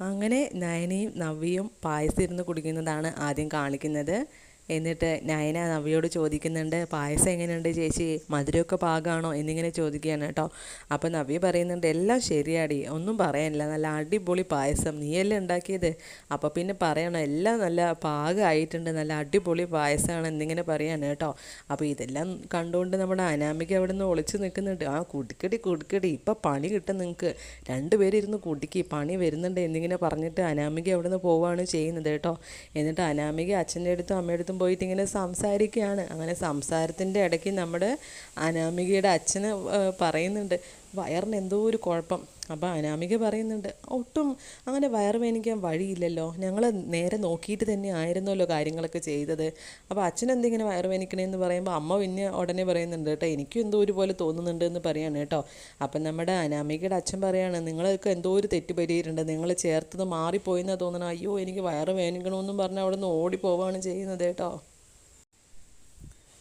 അങ്ങനെ നയനയും നവ്യയും പായസം ഇരുന്ന് കുടിക്കുന്നതാണ് ആദ്യം കാണിക്കുന്നത്. എന്നിട്ട് നയന നവ്യോട് ചോദിക്കുന്നുണ്ട് പായസം എങ്ങനെയുണ്ട് ചേച്ചി? മധുരമൊക്കെ പാകമാണോ എന്നിങ്ങനെ ചോദിക്കുകയാണ് കേട്ടോ. അപ്പോൾ നവ്യ പറയുന്നുണ്ട് എല്ലാം ശരിയാടി ഒന്നും പറയാനില്ല. നല്ല അടിപൊളി പായസം. നീയല്ലേ ഉണ്ടാക്കിയത്? അപ്പോൾ പിന്നെ പറയണം എല്ലാം നല്ല പാകമായിട്ടുണ്ട് നല്ല അടിപൊളി പായസമാണ് എന്നിങ്ങനെ പറയാണ് കേട്ടോ. അപ്പോൾ ഇതെല്ലാം കണ്ടുകൊണ്ട് നമ്മുടെ അനാമിക അവിടെ നിന്ന് ഒളിച്ച് നിൽക്കുന്നുണ്ട്. ആ കുടിക്കടി കുടിക്കടി. ഇപ്പം പണി കിട്ടും നിങ്ങൾക്ക് രണ്ടുപേരും ഇരുന്ന് കുടിക്കി പണി വരുന്നുണ്ട് എന്നിങ്ങനെ പറഞ്ഞിട്ട് അനാമിക അവിടെ നിന്ന് പോവുകയാണ് ചെയ്യുന്നത് കേട്ടോ. എന്നിട്ട് അനാമിക അച്ഛന്റെ അടുത്തും അമ്മയുടെ അടുത്തും പോയിട്ട് ഇങ്ങനെ സംസാരിക്കുകയാണ്. അങ്ങനെ സംസാരത്തിന്റെ ഇടയ്ക്ക് നമ്മുടെ അനാമികയുടെ അച്ഛന് പറയുന്നുണ്ട് വയറിന് എന്തോ ഒരു കുഴപ്പം. അപ്പോൾ അനാമിക പറയുന്നുണ്ട് ഒട്ടും അങ്ങനെ വയർ വേനിക്കാൻ വഴിയില്ലല്ലോ. ഞങ്ങൾ നേരെ നോക്കിയിട്ട് തന്നെ ആയിരുന്നല്ലോ കാര്യങ്ങളൊക്കെ ചെയ്തത്. അപ്പോൾ അച്ഛൻ എന്തിങ്ങനെ വയറ് വേനിക്കണേന്ന് പറയുമ്പോൾ അമ്മ പിന്നെ ഉടനെ പറയുന്നുണ്ട് കേട്ടോ എനിക്കും എന്തോ ഒരുപോലെ തോന്നുന്നുണ്ട് എന്ന് പറയാണ് കേട്ടോ. അപ്പം നമ്മുടെ അനാമികയുടെ അച്ഛൻ പറയാണ് നിങ്ങൾക്ക് എന്തോ ഒരു തെറ്റ് പറ്റിയിട്ടുണ്ട് നിങ്ങൾ ചേർത്തത് മാറിപ്പോയെന്നാണ് തോന്നണം. അയ്യോ എനിക്ക് വയറ് വേനിക്കണമെന്നും പറഞ്ഞ് അവിടെ നിന്ന് ഓടിപ്പോവാണ് ചെയ്യുന്നത് കേട്ടോ.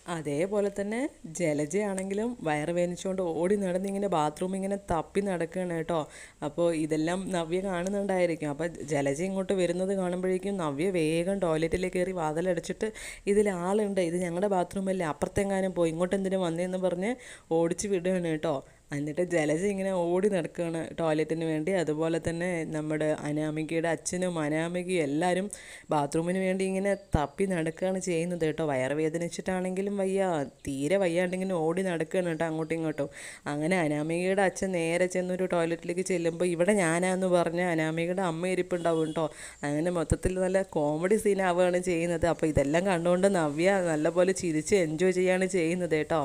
അതേപോലെ തന്നെ ജലജയാണെങ്കിലും വയറ് വേനിച്ചുകൊണ്ട് ഓടി നടന്ന് ഇങ്ങനെ ബാത്റൂം ഇങ്ങനെ തപ്പി നടക്കുകയാണ് കേട്ടോ. അപ്പോൾ ഇതെല്ലാം നവ്യ കാണുന്നുണ്ടായിരിക്കും. അപ്പോൾ ജലജ ഇങ്ങോട്ട് വരുന്നത് കാണുമ്പോഴേക്കും നവ്യ വേഗം ടോയ്ലറ്റിലേക്ക് കയറി വാതിലടച്ചിട്ട് ഇതിൽ ആളുണ്ട്. ഇത് ഞങ്ങളുടെ ബാത്റൂമല്ലേ അപ്പുറത്തെങ്ങാനും പോയി. ഇങ്ങോട്ട് എന്തിനും വന്നേന്ന് പറഞ്ഞ് ഓടിച്ച് വിടുകയാണ് കേട്ടോ. എന്നിട്ട് ജലജ ഇങ്ങനെ ഓടി നടക്കുകയാണ് ടോയ്ലറ്റിന് വേണ്ടി. അതുപോലെ തന്നെ നമ്മുടെ അനാമികയുടെ അച്ഛനും അനാമികയും എല്ലാവരും ബാത്റൂമിന് വേണ്ടി ഇങ്ങനെ തപ്പി നടക്കുകയാണ് ചെയ്യുന്നത് കേട്ടോ. വയറ് വേദനിച്ചിട്ടാണെങ്കിലും വയ്യ. തീരെ വയ്യാണ്ടിങ്ങനെ ഓടി നടക്കുകയാണ് കേട്ടോ അങ്ങോട്ടും ഇങ്ങോട്ടും. അങ്ങനെ അനാമികയുടെ അച്ഛൻ നേരെ ചെന്നൊരു ടോയ്ലറ്റിലേക്ക് ചെല്ലുമ്പോൾ ഇവിടെ ഞാനാന്ന് പറഞ്ഞ് അനാമികയുടെ അമ്മ ഇരിപ്പുണ്ടാവും കേട്ടോ. അങ്ങനെ മൊത്തത്തിൽ നല്ല കോമഡി സീനാവുകയാണ് ചെയ്യുന്നത്. അപ്പോൾ ഇതെല്ലാം കണ്ടുകൊണ്ട് നവ്യ നല്ലപോലെ ചിരിച്ച് എൻജോയ് ചെയ്യാണ് ചെയ്യുന്നത് കേട്ടോ.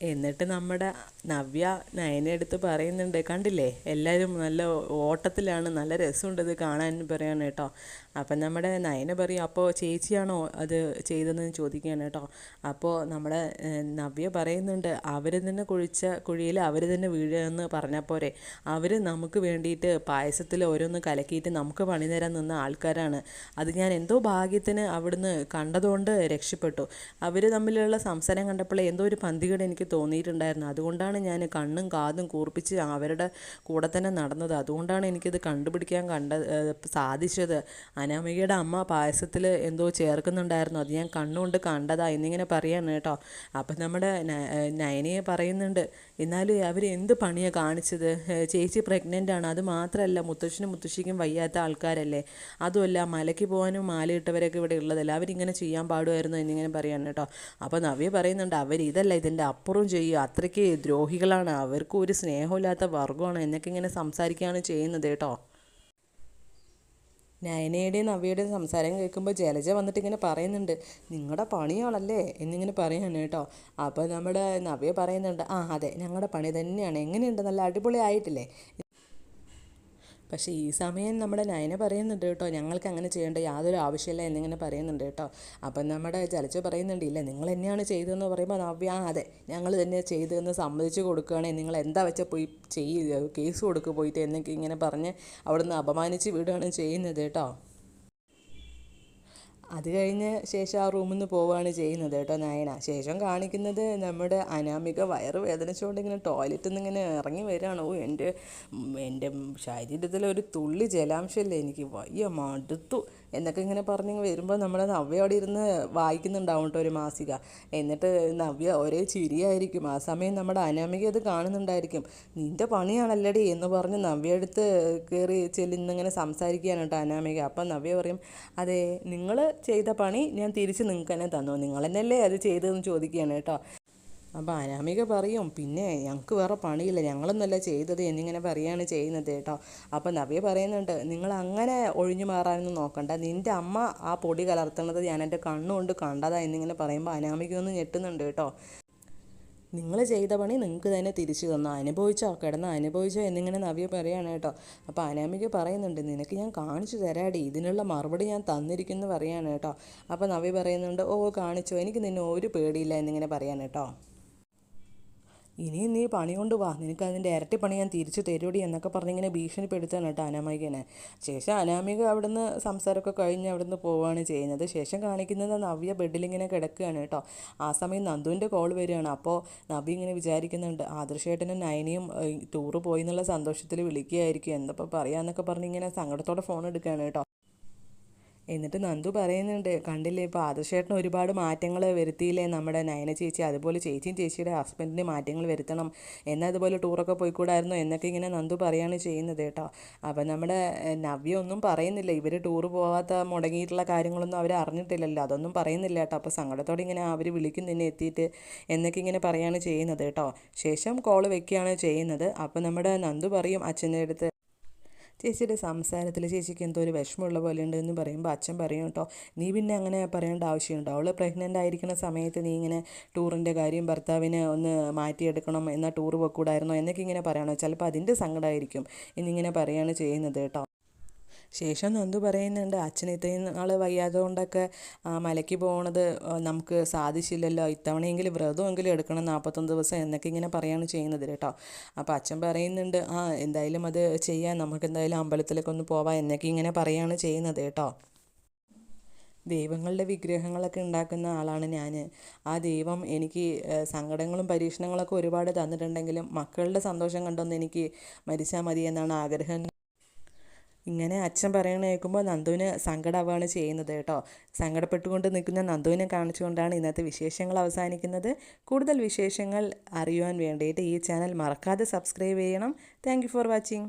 എന്നിട്ട് നമ്മുടെ നവ്യ നയനെ എടുത്ത് പറയുന്നുണ്ട്. കണ്ടില്ലേ? എല്ലാവരും നല്ല ഓട്ടത്തിലാണ്. നല്ല രസമുണ്ട് ഇത് കാണാൻ പറയാണ് കേട്ടോ. അപ്പം നമ്മുടെ നയന പറയും അപ്പോൾ ചേച്ചിയാണോ അത് ചെയ്തതെന്ന് ചോദിക്കുകയാണ് കേട്ടോ. അപ്പോൾ നമ്മുടെ നവ്യ പറയുന്നുണ്ട് അവർ തന്നെ കുഴിച്ച കുഴിയിൽ അവർ തന്നെ വീഴുകയെന്ന് പറഞ്ഞാൽ പോരെ. അവർ നമുക്ക് വേണ്ടിയിട്ട് പായസത്തിൽ ഓരോന്ന് കലക്കിയിട്ട് നമുക്ക് പണി തരാൻ നിന്ന ആൾക്കാരാണ്. അത് ഞാൻ എന്തോ ഭാഗ്യത്തിന് അവിടുന്ന് കണ്ടതുകൊണ്ട് രക്ഷപ്പെട്ടു. അവർ തമ്മിലുള്ള സംസാരം കണ്ടപ്പോൾ എന്തോ ഒരു പന്തികേട് എനിക്ക് തോന്നിയിട്ടുണ്ടായിരുന്നു. അതുകൊണ്ടാണ് ഞാൻ കണ്ണും കാതും കൂർപ്പിച്ച് അവരുടെ കൂടെ തന്നെ നടന്നത്. അതുകൊണ്ടാണ് എനിക്കിത് കണ്ടുപിടിക്കാൻ കണ്ട സാധിച്ചത്. അനാമികയുടെ അമ്മ പായസത്തിൽ എന്തോ ചേർക്കുന്നുണ്ടായിരുന്നു. അത് ഞാൻ കണ്ണുകൊണ്ട് കണ്ടതാ. എന്നിങ്ങനെ പറയാണ് കേട്ടോ. അപ്പം നമ്മുടെ നയനയെ പറയുന്നുണ്ട് എന്നാലും അവർ എന്ത് പണിയാണ് കാണിച്ചത്? ചേച്ചി പ്രഗ്നന്റ് ആണ്. അത് മാത്രമല്ല മുത്തശ്ശനും മുത്തശ്ശിക്കും വയ്യാത്ത ആൾക്കാരല്ലേ. അതുമല്ല മലയ്ക്ക് പോകാനും മാലയിട്ടവരൊക്കെ ഇവിടെ ഉള്ളതല്ല. അവരിങ്ങനെ ചെയ്യാൻ പാടുമായിരുന്നു എന്നിങ്ങനെ പറയാണ് കേട്ടോ. അപ്പോൾ നവ്യ പറയുന്നുണ്ട് അവർ ഇതല്ല ഇതിന്റെ അപ്പുറം ചെയ്യുക. അത്രയ്ക്ക് ദ്രോഹികളാണ്. അവർക്കും ഒരു സ്നേഹമില്ലാത്ത വർഗമാണ്. എന്നൊക്കെ ഇങ്ങനെ സംസാരിക്കുകയാണ് ചെയ്യുന്നത് കേട്ടോ. നയനയുടെയും നവ്യയുടെയും സംസാരം കേൾക്കുമ്പോൾ ജലജ വന്നിട്ട് ഇങ്ങനെ പറയുന്നുണ്ട്. നിങ്ങളുടെ പണിയാണല്ലേ എന്നിങ്ങനെ പറയാണ് കേട്ടോ. അപ്പോൾ നമ്മുടെ നവ്യ പറയുന്നുണ്ട്. ആ അതെ. ഞങ്ങളുടെ പണി തന്നെയാണ്. എങ്ങനെയുണ്ട്? നല്ല അടിപൊളി ആയിട്ടില്ലേ പക്ഷേ ഈ സമയം നമ്മുടെ നയന പറയുന്നുണ്ട് കേട്ടോ ഞങ്ങൾക്ക് അങ്ങനെ ചെയ്യേണ്ട യാതൊരു ആവശ്യമില്ല എന്നിങ്ങനെ പറയുന്നുണ്ട് കേട്ടോ. അപ്പം നമ്മുടെ ചലച്ച പറയുന്നുണ്ട് ഇല്ല നിങ്ങൾ തന്നെയാണ് ചെയ്തതെന്ന് പറയുമ്പോൾ നവ്യ അതെ ഞങ്ങൾ തന്നെ ചെയ്തതെന്ന് സമ്മതിച്ച് കൊടുക്കുകയാണെങ്കിൽ നിങ്ങൾ എന്താ വെച്ചാൽ പോയി ചെയ്യ കേസ് കൊടുക്കുക പോയിട്ട് എന്നൊക്കെ ഇങ്ങനെ പറഞ്ഞ് അവിടുന്ന് അപമാനിച്ച് വിടുകയാണ് ചെയ്യുന്നത് കേട്ടോ. അത് കഴിഞ്ഞ ശേഷം ആ റൂമിൽ നിന്ന് പോവുകയാണ് ചെയ്യുന്നത് കേട്ടോ നയന. ശേഷം കാണിക്കുന്നത് നമ്മുടെ അനാമിക വയറ് വേദനിച്ചുകൊണ്ട് ഇങ്ങനെ ടോയ്ലറ്റിൽ നിന്ന് ഇങ്ങനെ ഇറങ്ങി വരികയാണ് ഓ എന്റെ എന്റെ ശരീരത്തിൽ ഒരു തുള്ളി ജലാംശമല്ലേ എനിക്ക്. വയ്യ മടുത്തു. എന്നൊക്കെ ഇങ്ങനെ പറഞ്ഞ് വരുമ്പോൾ നമ്മൾ നവ്യ അവിടെ ഇരുന്ന് വായിക്കുന്നുണ്ടാവും കേട്ടോ ഒരു മാസിക. എന്നിട്ട് നവ്യ ഒരേ ചിരിയായിരിക്കും. ആ സമയം നമ്മുടെ അനാമിക അത് കാണുന്നുണ്ടായിരിക്കും. നിന്റെ പണിയാണല്ലടി എന്ന് പറഞ്ഞ് നവ്യ അടുത്ത് കയറി ചെല്ലുന്നിങ്ങനെ സംസാരിക്കുകയാണ് കേട്ടോ അനാമിക. അപ്പം നവ്യ പറയും അതെ നിങ്ങൾ ചെയ്ത പണി ഞാൻ തിരിച്ച് നിങ്ങൾക്ക് തന്നെ. തന്നു നിങ്ങൾ തന്നെയല്ലേ അത് ചെയ്തതെന്ന് ചോദിക്കുകയാണ് കേട്ടോ അപ്പോൾ അനാമിക പറയും പിന്നെ ഞങ്ങൾക്ക് വേറെ പണിയില്ല ഞങ്ങളൊന്നല്ല ചെയ്തത് എന്നിങ്ങനെ പറയുകയാണ് ചെയ്യുന്നത് കേട്ടോ. അപ്പോൾ നവ്യ പറയുന്നുണ്ട് നിങ്ങൾ അങ്ങനെ ഒഴിഞ്ഞു മാറാനൊന്നും നോക്കണ്ട. നിന്റെ അമ്മ ആ പൊടി കലർത്തുന്നത് ഞാൻ എന്റെ കണ്ണുകൊണ്ട് കണ്ടതാ എന്നിങ്ങനെ പറയുമ്പോൾ അനാമിക ഒന്ന് ഞെട്ടുന്നുണ്ട് കേട്ടോ. നിങ്ങൾ ചെയ്ത പണി നിങ്ങൾക്ക് തന്നെ തിരിച്ചു തന്നു. അനുഭവിച്ചോ കിടന്ന് അനുഭവിച്ചോ എന്നിങ്ങനെ നവ്യ പറയാണ് കേട്ടോ. അപ്പോൾ അനാമിക പറയുന്നുണ്ട് നിനക്ക് ഞാൻ കാണിച്ചു തരാടി ഇതിനുള്ള മറുപടി ഞാൻ തന്നിരിക്കുന്നു പറയാണ് കേട്ടോ. അപ്പോൾ നവ്യ പറയുന്നുണ്ട് ഓ കാണിച്ചോ. എനിക്ക് നിന്നെ ഒരു പേടിയില്ല എന്നിങ്ങനെ പറയാൻ കേട്ടോ. ഇനി നീ പണി കൊണ്ട് വാ. നിനക്ക് അതിന്റെ ഇരട്ടി പണി ഞാൻ തിരിച്ചു തരൂടി എന്നൊക്കെ പറഞ്ഞിങ്ങനെ ഭീഷണിപ്പെടുത്താണ് കേട്ടോ അനാമികനെ. ശേഷം അനാമിക അവിടുന്ന് സംസാരമൊക്കെ കഴിഞ്ഞ് അവിടുന്ന് പോവുകയാണ് ചെയ്യുന്നത്. ശേഷം കാണിക്കുന്നത് നവ്യ ബെഡിലിങ്ങനെ കിടക്കുകയാണ് കേട്ടോ. ആ സമയം നന്ദുവിന്റെ കോൾ വരികയാണ്. അപ്പോൾ നവ്യ ഇങ്ങനെ വിചാരിക്കുന്നുണ്ട് ആദർശേട്ടനും നയനിയും ടൂറ് പോയി എന്നുള്ള സന്തോഷത്തിൽ വിളിക്കുകയായിരിക്കും. എന്തപ്പോൾ പറയാമെന്നൊക്കെ പറഞ്ഞ് ഇങ്ങനെ സങ്കടത്തോടെ ഫോൺ എടുക്കുകയാണ് കേട്ടോ. എന്നിട്ട് നന്ദു പറയുന്നുണ്ട് കണ്ടില്ലേ ഇപ്പോൾ ആദർശേട്ടൻ ഒരുപാട് മാറ്റങ്ങൾ വരുത്തിയില്ലേ നമ്മുടെ നയന ചേച്ചി. അതുപോലെ ചേച്ചിയും ചേച്ചിയുടെ ഹസ്ബൻഡിന് മാറ്റങ്ങൾ വരുത്തണം. എന്നാൽ അതുപോലെ ടൂറൊക്കെ പോയിക്കൂടായിരുന്നു എന്നൊക്കെ ഇങ്ങനെ നന്ദു പറയാണ് ചെയ്യുന്നത് കേട്ടോ. അപ്പം നമ്മുടെ നവ്യ ഒന്നും പറയുന്നില്ല. ഇവർ ടൂറ് പോവാത്ത മുടങ്ങിയിട്ടുള്ള കാര്യങ്ങളൊന്നും അവർ അറിഞ്ഞിട്ടില്ലല്ലോ. അതൊന്നും പറയുന്നില്ല കേട്ടോ. അപ്പോൾ സങ്കടത്തോടെ ഇങ്ങനെ അവർ വിളിക്കും നിന്നെ എത്തിയിട്ട് എന്നൊക്കെ ഇങ്ങനെ പറയാണ് ചെയ്യുന്നത് കേട്ടോ. ശേഷം കോൾ വെക്കുകയാണ് ചെയ്യുന്നത്. അപ്പോൾ നമ്മുടെ നന്ദു പറയും അച്ഛന്റെ അടുത്ത് ചേച്ചിയുടെ സംസാരത്തിൽ ചേച്ചിക്ക് എന്തോ ഒരു വിഷമമുള്ള പോലെ ഉണ്ട് എന്ന് പറയുമ്പോൾ അച്ഛൻ പറയും കേട്ടോ നീ പിന്നെ അങ്ങനെ പറയേണ്ട ആവശ്യമുണ്ടോ? അവൾ പ്രഗ്നന്റ് ആയിരിക്കുന്ന സമയത്ത് നീ ഇങ്ങനെ ടൂറിന്റെ കാര്യം ഭർത്താവിനെ ഒന്ന് മാറ്റിയെടുക്കണം എന്നാൽ ടൂർ പോക്കൂടായിരുന്നോ? എന്നൊക്കെ ഇങ്ങനെ പറയണോ? ചിലപ്പോൾ അതിന്റെ സങ്കടമായിരിക്കും എന്നിങ്ങനെ പറയുകയാണ് ചെയ്യുന്നത് കേട്ടോ. ശേഷം നന്ദു പറയുന്നുണ്ട് അച്ഛൻ ഇത്രയും നാൾ വയ്യാതെ കൊണ്ടൊക്കെ മലയ്ക്ക് പോകണത് നമുക്ക് സാധിച്ചില്ലല്ലോ. ഇത്തവണയെങ്കിലും വ്രതമെങ്കിലും എടുക്കണം നാൽപ്പത്തൊന്ന് ദിവസം എന്നൊക്കെ ഇങ്ങനെ പറയാണ് ചെയ്യുന്നത് കേട്ടോ. അപ്പോൾ അച്ഛൻ പറയുന്നുണ്ട് ആ എന്തായാലും അത് ചെയ്യാൻ നമുക്ക് എന്തായാലും അമ്പലത്തിലേക്ക് ഒന്ന് പോവാം എന്നൊക്കെ ഇങ്ങനെ പറയാണ് ചെയ്യുന്നത് കേട്ടോ. ദൈവങ്ങളുടെ വിഗ്രഹങ്ങളൊക്കെ ഉണ്ടാക്കുന്ന ആളാണ് ഞാൻ ആ ദൈവം എനിക്ക് സങ്കടങ്ങളും പരീക്ഷണങ്ങളൊക്കെ ഒരുപാട് തന്നിട്ടുണ്ടെങ്കിലും മക്കളുടെ സന്തോഷം കണ്ടൊന്ന് എനിക്ക് മരിച്ചാൽ മതി എന്നാണ് ആഗ്രഹം. ഇങ്ങനെ അച്ഛൻ പറയണ കേൾക്കുമ്പോൾ നന്ദുവിന് സങ്കടമാവുകയാണ് ചെയ്യുന്നത് കേട്ടോ. സങ്കടപ്പെട്ടുകൊണ്ട് നിൽക്കുന്ന നന്ദുവിനെ കാണിച്ചുകൊണ്ടാണ് ഇന്നത്തെ വിശേഷങ്ങൾ അവസാനിക്കുന്നത്. കൂടുതൽ വിശേഷങ്ങൾ അറിയുവാൻ വേണ്ടിയിട്ട് ഈ ചാനൽ മറക്കാതെ സബ്സ്ക്രൈബ് ചെയ്യണം. Thank for watching